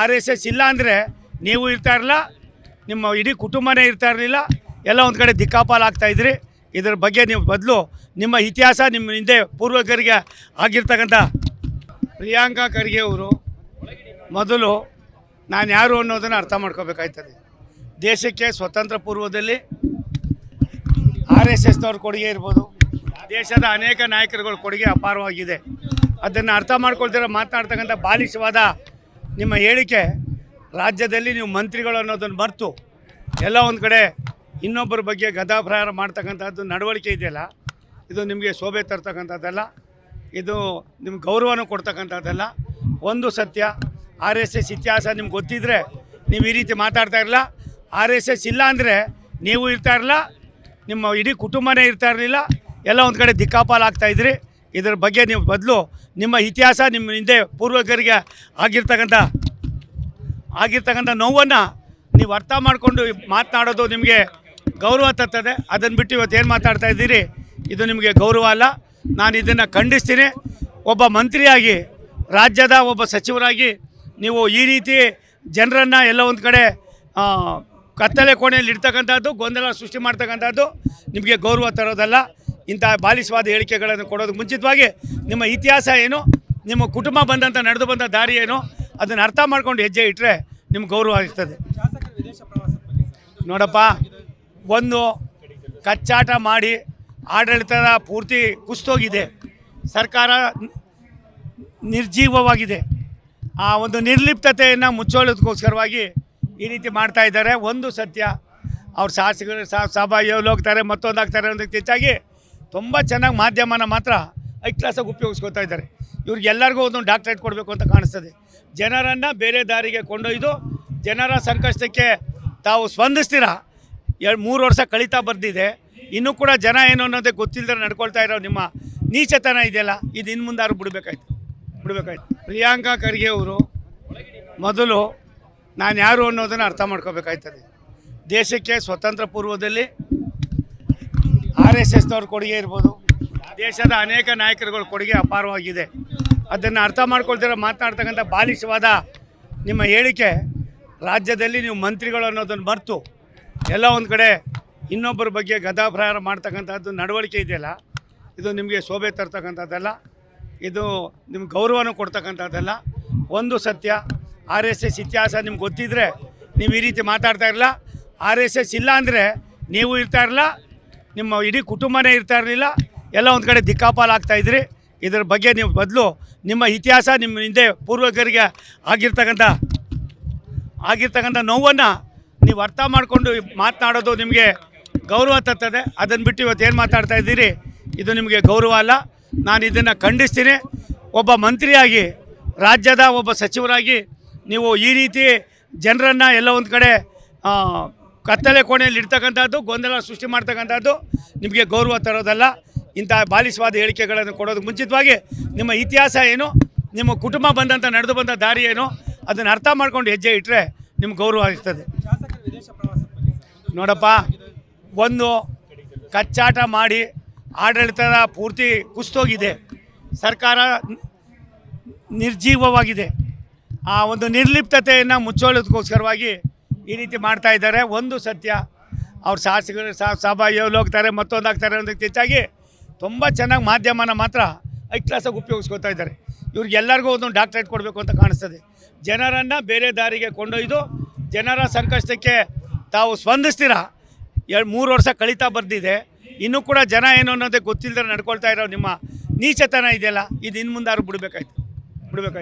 R S S ಇಲ್ಲ ಅಂದರೆ ನೀವು ಇರ್ತಾ ಇರಲಿಲ್ಲ ನಿಮ್ಮ ಇಡೀ ಕುಟುಂಬನೇ ಇರ್ತಾ ಇರಲಿಲ್ಲ, ಎಲ್ಲ ಒಂದು ಕಡೆ ದಿಕ್ಕಾಪಾಲ್ ಆಗ್ತಾ ಇದ್ರಿ. ಬಗ್ಗೆ ನೀವು ಬದಲು ನಿಮ್ಮ ಇತಿಹಾಸ ನಿಮ್ಮ ಹಿಂದೆ ಪೂರ್ವಜರಿಗೆ ಆಗಿರ್ತಕ್ಕಂಥ ಪ್ರಿಯಾಂಕಾ ಖರ್ಗೆ ಅವರು ಮೊದಲು ನಾನು ಯಾರು ಅನ್ನೋದನ್ನು ಅರ್ಥ ಮಾಡ್ಕೋಬೇಕಾಯ್ತದೆ. ದೇಶಕ್ಕೆ ಸ್ವತಂತ್ರ ಪೂರ್ವದಲ್ಲಿ ಆರ್ ಎಸ್ ಎಸ್ನವ್ರ ಕೊಡುಗೆ ಇರ್ಬೋದು. ದೇಶದ ಅನೇಕ ನಾಯಕರುಗಳ ಕೊಡುಗೆ ಅಪಾರವಾಗಿದೆ. ಅದನ್ನು ಅರ್ಥ ಮಾಡ್ಕೊಳ್ತಿರೋ ಮಾತನಾಡ್ತಕ್ಕಂಥ ಬಾಲಿಶವಾದ ನಿಮ್ಮ ಹೇಳಿಕೆ, ರಾಜ್ಯದಲ್ಲಿ ನೀವು ಮಂತ್ರಿಗಳು ಅನ್ನೋದನ್ನು ಮರೆತು ಎಲ್ಲ ಒಂದು ಕಡೆ ಇನ್ನೊಬ್ಬರ ಬಗ್ಗೆ ಗದಾಪ್ರಹಾರ ಮಾಡ್ತಕ್ಕಂಥದ್ದು ನಡವಳಿಕೆ ಇದೆಯಲ್ಲ, ಇದು ನಿಮಗೆ ಶೋಭೆ ತರ್ತಕ್ಕಂಥದ್ದಲ್ಲ, ಇದು ನಿಮ್ಗೆ ಗೌರವನೂ ಕೊಡ್ತಕ್ಕಂಥದ್ದಲ್ಲ. ಒಂದು ಸತ್ಯ, ಆರ್ ಎಸ್ ಎಸ್ ಇತಿಹಾಸ ನಿಮ್ಗೆ ಗೊತ್ತಿದ್ದರೆ ನೀವು ಈ ರೀತಿ ಮಾತಾಡ್ತಾ ಇರಲ್ಲ. ಆರ್ ಎಸ್ ಎಸ್ ಇಲ್ಲ ಅಂದರೆ ನೀವು ಇರ್ತಾ ಇರಲಿಲ್ಲ ನಿಮ್ಮ ಇಡೀ ಕುಟುಂಬನೇ ಇರ್ತಾ ಇರಲಿಲ್ಲ, ಎಲ್ಲ ಒಂದು ಕಡೆ ದಿಕ್ಕಾಪಾಲಾಗ್ತಾಯಿದ್ರಿ ಇದ್ರಿ ಬಗ್ಗೆ ನೀವು ಬದಲು ನಿಮ್ಮ ಇತಿಹಾಸ ನಿಮ್ಮ ಹಿಂದೆ ಪೂರ್ವಜರಿಗೆ ಆಗಿರ್ತಕ್ಕಂಥ ಆಗಿರ್ತಕ್ಕಂಥ ನೋವನ್ನು ನೀವು ಅರ್ಥ ಮಾಡಿಕೊಂಡು ಮಾತನಾಡೋದು ನಿಮಗೆ ಗೌರವ ತರ್ತದೆ. ಅದನ್ನು ಬಿಟ್ಟು ಇವತ್ತು ಏನು ಮಾತಾಡ್ತಾ ಇದ್ದೀರಿ? ಇದು ನಿಮಗೆ ಗೌರವ ಅಲ್ಲ. ನಾನು ಇದನ್ನು ಖಂಡಿಸ್ತೀನಿ. ಒಬ್ಬ ಮಂತ್ರಿಯಾಗಿ, ರಾಜ್ಯದ ಒಬ್ಬ ಸಚಿವರಾಗಿ ನೀವು ಈ ರೀತಿ ಜನರನ್ನು ಎಲ್ಲ ಒಂದು ಕಡೆ ಕತ್ತಲೆ ಕೋಣೆಯಲ್ಲಿ ಇಡ್ತಕ್ಕಂಥದ್ದು, ಗೊಂದಲ ಸೃಷ್ಟಿ ಮಾಡ್ತಕ್ಕಂಥದ್ದು ನಿಮಗೆ ಗೌರವ ತರೋದಲ್ಲ. ಇಂಥ ಬಾಲಿಸವಾದ ಹೇಳಿಕೆಗಳನ್ನು ಕೊಡೋದಕ್ಕೆ ಮುಂಚಿತವಾಗಿ ನಿಮ್ಮ ಇತಿಹಾಸ ಏನು, ನಿಮ್ಮ ಕುಟುಂಬ ಬಂದಂಥ ನಡೆದು ಬಂದ ದಾರಿ ಏನು, ಅದನ್ನು ಅರ್ಥ ಮಾಡ್ಕೊಂಡು ಹೆಜ್ಜೆ ಇಟ್ಟರೆ ನಿಮ್ಗೆ ಗೌರವ ಆಗ್ತದೆ. ನೋಡಪ್ಪ, ಒಂದು ಕಚ್ಚಾಟ ಮಾಡಿ ಆಡಳಿತದ ಪೂರ್ತಿ ಕುಸ್ತೋಗಿದೆ. ಸರ್ಕಾರ ನಿರ್ಜೀವವಾಗಿದೆ. ಆ ಒಂದು ನಿರ್ಲಿಪ್ತತೆಯನ್ನು ಮುಚ್ಚೋಳೋದಕ್ಕೋಸ್ಕರವಾಗಿ ಈ ರೀತಿ ಮಾಡ್ತಾ ಇದ್ದಾರೆ. ಒಂದು ಸತ್ಯ, ಅವ್ರ ಶಾಸಕರು ಸಭಾ ಹೋಗ್ತಾರೆ, ಮತ್ತೊಂದು ಆಗ್ತಾರೆ ಅನ್ನೋದಕ್ಕೆ ಹೆಚ್ಚಾಗಿ ತುಂಬ ಚೆನ್ನಾಗಿ ಮಾಧ್ಯಮನ ಮಾತ್ರ ಐ ಕ್ಲಾಸಾಗಿ ಉಪಯೋಗಿಸ್ಕೊತಾ ಇದ್ದಾರೆ. ಇವ್ರಿಗೆಲ್ಲರಿಗೂ ಒಂದು ಡಾಕ್ಟ್ರೇಟ್ ಕೊಡಬೇಕು ಅಂತ ಕಾಣಿಸ್ತದೆ. ಜನರನ್ನು ಬೇರೆ ದಾರಿಗೆ ಕೊಂಡೊಯ್ದು, ಜನರ ಸಂಕಷ್ಟಕ್ಕೆ ತಾವು ಸ್ಪಂದಿಸ್ತೀರಾ? ಎರಡು, ಮೂರು ವರ್ಷ ಕಳೀತಾ ಬರ್ದಿದೆ. ಇನ್ನೂ ಕೂಡ ಜನ ಏನು ಅನ್ನೋದೇ ಗೊತ್ತಿಲ್ಲದೆ ನಡ್ಕೊಳ್ತಾ ಇರೋ ನಿಮ್ಮ ನೀಚತನ ಇದೆಯಲ್ಲ, ಇದು ಇನ್ನು ಮುಂದಾರು ಬಿಡಬೇಕಾಯ್ತು. ಬಿಡಬೇಕಾಯ್ತು. ಪ್ರಿಯಾಂಕಾ ಖರ್ಗೆ ಅವರು ಮೊದಲು ನಾನು ಯಾರು ಅನ್ನೋದನ್ನು ಅರ್ಥ ಮಾಡ್ಕೋಬೇಕಾಯ್ತದೆ. ದೇಶಕ್ಕೆ ಸ್ವತಂತ್ರ ಪೂರ್ವದಲ್ಲಿ ಆರ್ ಎಸ್ ಎಸ್ನವ್ರ ಕೊಡುಗೆ ಇರ್ಬೋದು. ದೇಶದ ಅನೇಕ ನಾಯಕರುಗಳ ಕೊಡುಗೆ ಅಪಾರವಾಗಿದೆ. ಅದನ್ನು ಅರ್ಥ ಮಾಡ್ಕೊಳ್ತಿರೋ ಮಾತನಾಡ್ತಕ್ಕಂಥ ಬಾಲಿಶವಾದ ನಿಮ್ಮ ಹೇಳಿಕೆ, ರಾಜ್ಯದಲ್ಲಿ ನೀವು ಮಂತ್ರಿಗಳು ಅನ್ನೋದನ್ನು ಮರೆತು, ಎಲ್ಲ ಒಂದು ಕಡೆ ಇನ್ನೊಬ್ಬರ ಬಗ್ಗೆ ಗದಾಪ್ರಹಾರ ಮಾಡ್ತಕ್ಕಂಥದ್ದು ನಡವಳಿಕೆ ಇದೆಯಲ್ಲ? ಇದು ನಿಮಗೆ ಶೋಭೆ ತರ್ತಕ್ಕಂಥದ್ದಲ್ಲ. ಇದು ನಿಮ್ಗೆ ಗೌರವನೂ ಕೊಡ್ತಕ್ಕಂಥದ್ದಲ್ಲ. ಒಂದು ಸತ್ಯ, ಆರ್ ಎಸ್ ಎಸ್ ಇತಿಹಾಸ ನಿಮ್ಗೆ ಗೊತ್ತಿದ್ದರೆ ನೀವು ಈ ರೀತಿ ಮಾತಾಡ್ತಾ ಇರಲ್ಲ ಆರ್ ಎಸ್ ಎಸ್ ಇಲ್ಲ ಅಂದರೆ ನೀವು ಇರ್ತಾ ಇರಲ್ಲ ನಿಮ್ಮ ಇಡೀ ಕುಟುಂಬನೇ ಇರ್ತಾ ಇರಲಿಲ್ಲ. ಎಲ್ಲ ಒಂದು ಕಡೆ ದಿಕ್ಕಾಪಾಲ್ ಆಗ್ತಾ ಇದ್ರಿ ಬಗ್ಗೆ ನೀವು ಬದಲು ನಿಮ್ಮ ಇತಿಹಾಸ ನಿಮ್ಮ ಹಿಂದೆ ಪೂರ್ವಜರಿಗೆ ಆಗಿರ್ತಕ್ಕಂಥ ಆಗಿರ್ತಕ್ಕಂಥ ನೋವನ್ನು ನೀವು ಅರ್ಥ ಮಾಡಿಕೊಂಡು ಮಾತನಾಡೋದು ನಿಮಗೆ ಗೌರವ ತರ್ತದೆ. ಅದನ್ನು ಬಿಟ್ಟು ಇವತ್ತು ಏನು ಮಾತಾಡ್ತಾ ಇದ್ದೀರಿ? ಇದು ನಿಮಗೆ ಗೌರವ ಅಲ್ಲ. ನಾನು ಇದನ್ನು ಖಂಡಿಸ್ತೀನಿ. ಒಬ್ಬ ಮಂತ್ರಿಯಾಗಿ, ರಾಜ್ಯದ ಒಬ್ಬ ಸಚಿವರಾಗಿ ನೀವು ಈ ರೀತಿ ಜನರನ್ನು ಎಲ್ಲ ಒಂದು ಕಡೆ ಕತ್ತಲೆ ಕೋಣೆಯಲ್ಲಿ ಇಡ್ತಕ್ಕಂಥದ್ದು ಗೊಂದಲ ಸೃಷ್ಟಿ ಮಾಡ್ತಕ್ಕಂಥದ್ದು ನಿಮಗೆ ಗೌರವ ತರೋದಲ್ಲ. ಇಂಥ ಬಾಲಿಸವಾದ ಹೇಳಿಕೆಗಳನ್ನು ಕೊಡೋದಕ್ಕೆ ಮುಂಚಿತವಾಗಿ ನಿಮ್ಮ ಇತಿಹಾಸ ಏನು, ನಿಮ್ಮ ಕುಟುಂಬ ಬಂದಂಥ ನಡೆದು ಬಂದ ದಾರಿ ಏನು, ಅದನ್ನು ಅರ್ಥ ಮಾಡ್ಕೊಂಡು ಹೆಜ್ಜೆ ಇಟ್ಟರೆ ನಿಮ್ಗೆ ಗೌರವ ಆಗ್ತದೆ. ನೋಡಪ್ಪ, ಒಂದು ಕಚ್ಚಾಟ ಮಾಡಿ ಆಡಳಿತದ ಪೂರ್ತಿ ಕುಸ್ತೋಗಿದೆ. ಸರ್ಕಾರ ನಿರ್ಜೀವವಾಗಿದೆ. ಆ ಒಂದು ನಿರ್ಲಿಪ್ತತೆಯನ್ನು ಮುಚ್ಚೋಳೋದಕ್ಕೋಸ್ಕರವಾಗಿ ಈ ರೀತಿ ಮಾಡ್ತಾ ಇದ್ದಾರೆ. ಒಂದು ಸತ್ಯ, ಅವ್ರ ಶಾಸಕರು ಸಭಾ ಹೋಗ್ತಾರೆ, ಮತ್ತೊಂದು ಆಗ್ತಾರೆ ಅನ್ನೋದಕ್ಕೆ ಹೆಚ್ಚಾಗಿ ತುಂಬ ಚೆನ್ನಾಗಿ ಮಾಧ್ಯಮನ ಮಾತ್ರ ಐ ಕ್ಲಾಸಾಗಿ ಉಪಯೋಗಿಸ್ಕೊತಾ ಇದ್ದಾರೆ. ಇವ್ರಿಗೆಲ್ಲರಿಗೂ ಒಂದೊಂದು ಡಾಕ್ಟ್ರೇಟ್ ಕೊಡಬೇಕು ಅಂತ ಕಾಣಿಸ್ತದೆ. ಜನರನ್ನು ಬೇರೆ ದಾರಿಗೆ ಕೊಂಡೊಯ್ದು, ಜನರ ಸಂಕಷ್ಟಕ್ಕೆ ತಾವು ಸ್ಪಂದಿಸ್ತೀರಾ? ಎರಡು, ಮೂರು ವರ್ಷ ಕಳೀತಾ ಬರ್ದಿದೆ. ಇನ್ನೂ ಕೂಡ ಜನ ಏನು ಅನ್ನೋದೇ ಗೊತ್ತಿಲ್ಲದೆ ನಡ್ಕೊಳ್ತಾ ಇರೋ ನಿಮ್ಮ ನೀಚತನ ಇದೆಯಲ್ಲ, ಇದು ಇನ್ನು ಮುಂದಾರು ಬಿಡಬೇಕಾಯ್ತು. ಬಿಡಬೇಕಾಯ್ತು.